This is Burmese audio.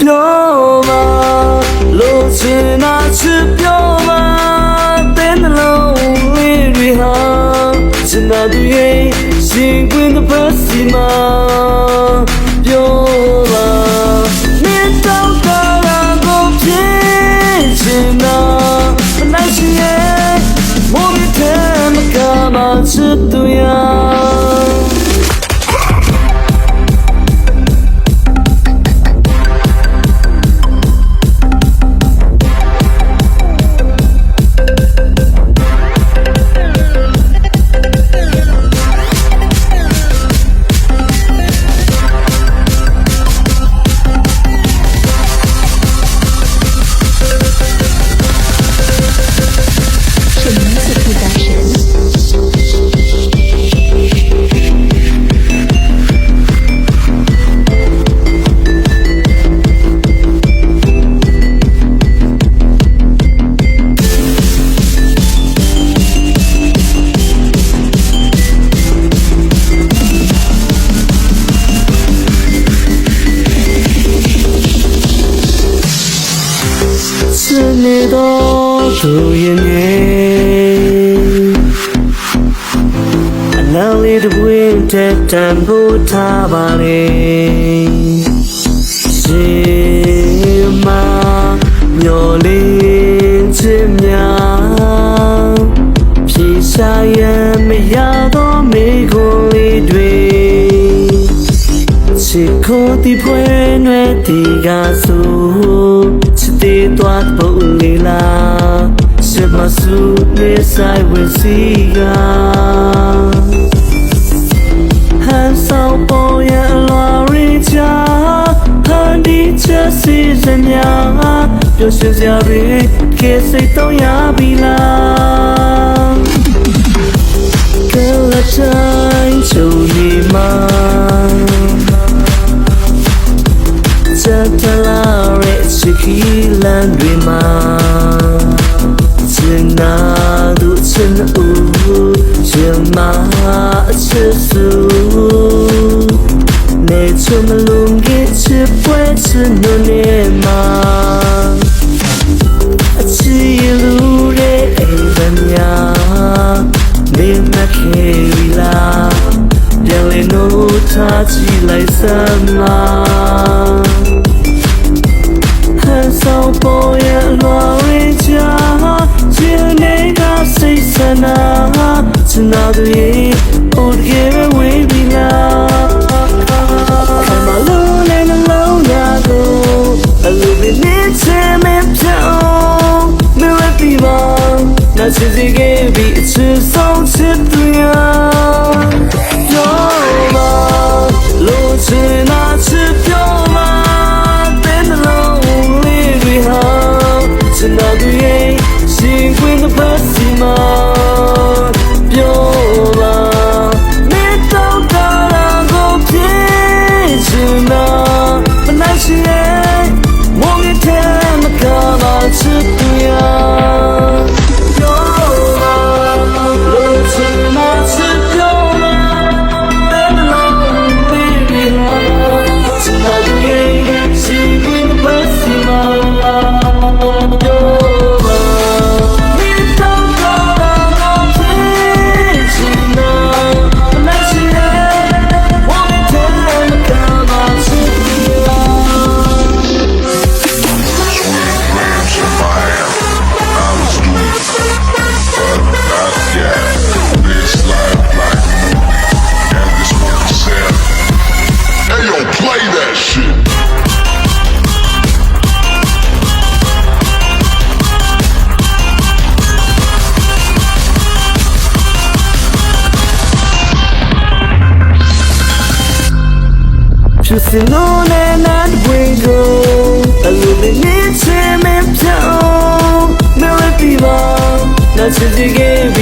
ပြောမှာလို့ချင်တာချစ်ပြောမှာတဲ့နှလုံးလေးတွေဟာချင်တာသူရဲ့ရှင်ကွင်းတစ်ပတ်စီမှာ နေတော့သူရဲ့နေအလောင်းလေးတစ်ပွင့်တက်တန်ဖို့ထားပါလေရှင်မမျော်လေးခြင်းများဖြေရှာရမရတော့ ချစ်ကိုဒီဖွဲနွယ်ဒီကဆိုချစ်သေးသွားပုံလေးလားရှမဆူနေဆိုင်ဝင်စီကဟန်ဆောင်ပေါ်ရအလွာရီချာဟန်ဒီချက်စီစညာပျော်ရွှင်စရာတွေ ခေတ်စိတ်တော့ရပြီလားကလတိုင်းချုံနေမှာစက်တလာရဲ့ချစ်ကီလန်တွေမှာစင်နာသူစင်ဦးရှင်မအချစ်စုနေချုံမလုံးကြီးချစ်ပွဲချစ်နေမှာအချီလူရဲ့အိမ်ပညာနေမခေဝီလာပြန်လေနိုးထားကြည့်လိုက်စမ်း စနာတွေ Oh give away we love Come alone and alone ya go A little bit need time and down Me let me on Na si si ge bi it's song chit tu ya Yo ma Lo dancing on and I'd wiggle Illuminate him and down Melody love, not to the game